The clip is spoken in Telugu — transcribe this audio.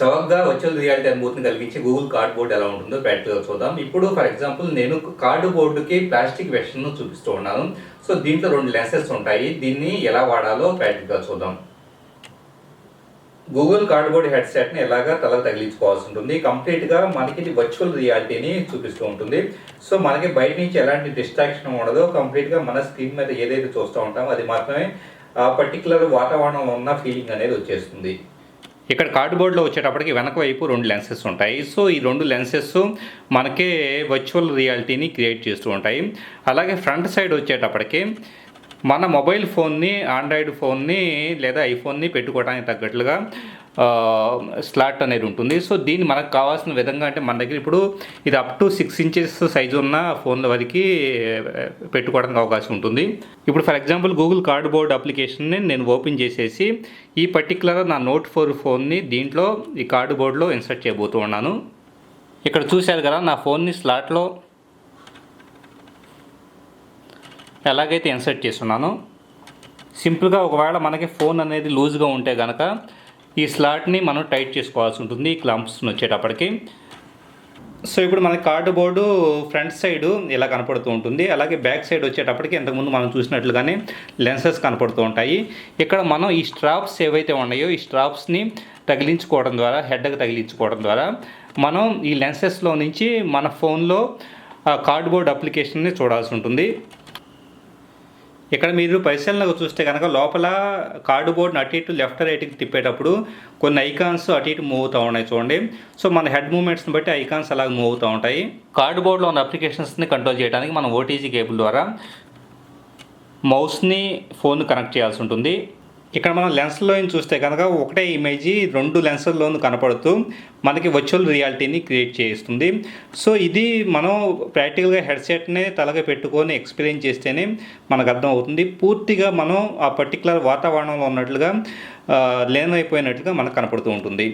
చవకగా వర్చువల్ రియాలిటీ అనుభూతిని కలిగించే గూగుల్ కార్డ్ బోర్డ్ ఎలా ఉంటుందో ప్రాక్టికల్ చూద్దాం. ఇప్పుడు ఫర్ ఎగ్జాంపుల్ నేను కార్డు బోర్డుకి ప్లాస్టిక్ వెర్షన్ను చూపిస్తూ ఉన్నాను. సో దీంట్లో రెండు లెన్సెస్ ఉంటాయి. దీన్ని ఎలా వాడాలో ప్రాక్టికల్ చూద్దాం. గూగుల్ కార్డ్బోర్డ్ హెడ్సెట్ని ఎలాగా తలకు తగిలించుకోవాల్సి ఉంటుంది. కంప్లీట్గా మనకి ఇది వర్చువల్ రియాలిటీని చూపిస్తూ ఉంటుంది. సో మనకి బయట నుంచి ఎలాంటి డిస్ట్రాక్షన్ ఉండదో కంప్లీట్గా మన స్క్రీన్ మీద ఏదైతే చూస్తూ ఉంటామో అది మాత్రమే ఆ పర్టికులర్ వాతావరణంలో ఉన్న ఫీలింగ్ అనేది వచ్చేస్తుంది. ఇక్కడ కార్డ్బోర్డ్లో వచ్చేటప్పటికి వెనక వైపు రెండు లెన్సెస్ ఉంటాయి. సో ఈ రెండు లెన్సెస్ మనకే వర్చువల్ రియాలిటీని క్రియేట్ చేస్తూ ఉంటాయి. అలాగే ఫ్రంట్ సైడ్ వచ్చేటప్పటికి మన మొబైల్ ఫోన్ని ఆండ్రాయిడ్ ఫోన్ని లేదా ఐఫోన్ని పెట్టుకోవడానికి తగ్గట్లుగా స్లాట్ అనేది ఉంటుంది. సో దీన్ని మనకు కావాల్సిన విధంగా అంటే మన దగ్గర ఇప్పుడు ఇది up to six inches size ఉన్న ఫోన్ల వరకు పెట్టుకోవడానికి అవకాశం ఉంటుంది. ఇప్పుడు for example Google card board అప్లికేషన్ని నేను ఓపెన్ చేసేసి ఈ పర్టికులర్ నా నోట్ ఫోర్ ఫోన్ని దీంట్లో ఈ కార్డ్ బోర్డ్లో ఇన్సర్ట్ చేయబోతూ ఉన్నాను. ఇక్కడ చూశారు కదా నా ఫోన్ని స్లాట్లో ఎలాగైతే ఇన్సర్ట్ చేస్తున్నానో సింపుల్గా ఒకవేళ మనకి ఫోన్ అనేది లూజ్గా ఉంటే కనుక ఈ స్లాట్ని మనం టైట్ చేసుకోవాల్సి ఉంటుంది ఈ క్లంప్స్ని వచ్చేటప్పటికి. సో ఇప్పుడు మన కార్డు బోర్డు ఫ్రంట్ సైడ్ ఇలా కనపడుతూ ఉంటుంది. అలాగే బ్యాక్ సైడ్ వచ్చేటప్పటికి ఇంతకుముందు మనం చూసినట్లుగానే లెన్సెస్ కనపడుతూ ఉంటాయి. ఇక్కడ మనం ఈ స్ట్రాప్స్ ఏవైతే ఉన్నాయో ఈ స్ట్రాప్స్ని తగిలించుకోవడం ద్వారా హెడ్కి తగిలించుకోవడం ద్వారా మనం ఈ లెన్సెస్లో నుంచి మన ఫోన్లో కార్డ్బోర్డ్ అప్లికేషన్ని చూడాల్సి ఉంటుంది. ఇక్కడ మీరు పరిశీలనగా చూస్తే కనుక లోపల కార్డు బోర్డ్ని అటు ఇటు లెఫ్ట్ రైట్కి తిప్పేటప్పుడు కొన్ని ఐకాన్స్ అటు ఇటు మూవ్ అవుతూ ఉన్నాయి చూడండి. సో మన హెడ్ మూమెంట్స్ని బట్టి ఐకాన్స్ అలాగ మూవ్ అవుతూ ఉంటాయి. కార్డు బోర్డ్లో ఉన్న అప్లికేషన్స్ని కంట్రోల్ చేయడానికి మనం ఓటీజీ కేబుల్ ద్వారా మౌస్ని ఫోన్ కనెక్ట్ చేయాల్సి ఉంటుంది. ఇక్కడ మనం లెన్స్లో చూస్తే కనుక ఒకటే ఇమేజ్ రెండు లెన్స్ల్లోనూ కనపడుతూ మనకి వర్చువల్ రియాలిటీని క్రియేట్ చేస్తుంది సో ఇది మనం ప్రాక్టికల్గా హెడ్సెట్ని తలగా పెట్టుకొని ఎక్స్పీరియన్స్ చేస్తేనే మనకు అర్థం అవుతుంది పూర్తిగా మనం ఆ పర్టికులర్ వాతావరణంలో ఉన్నట్లుగా లేనైపోయినట్లుగా మనకు కనపడుతూ ఉంటుంది.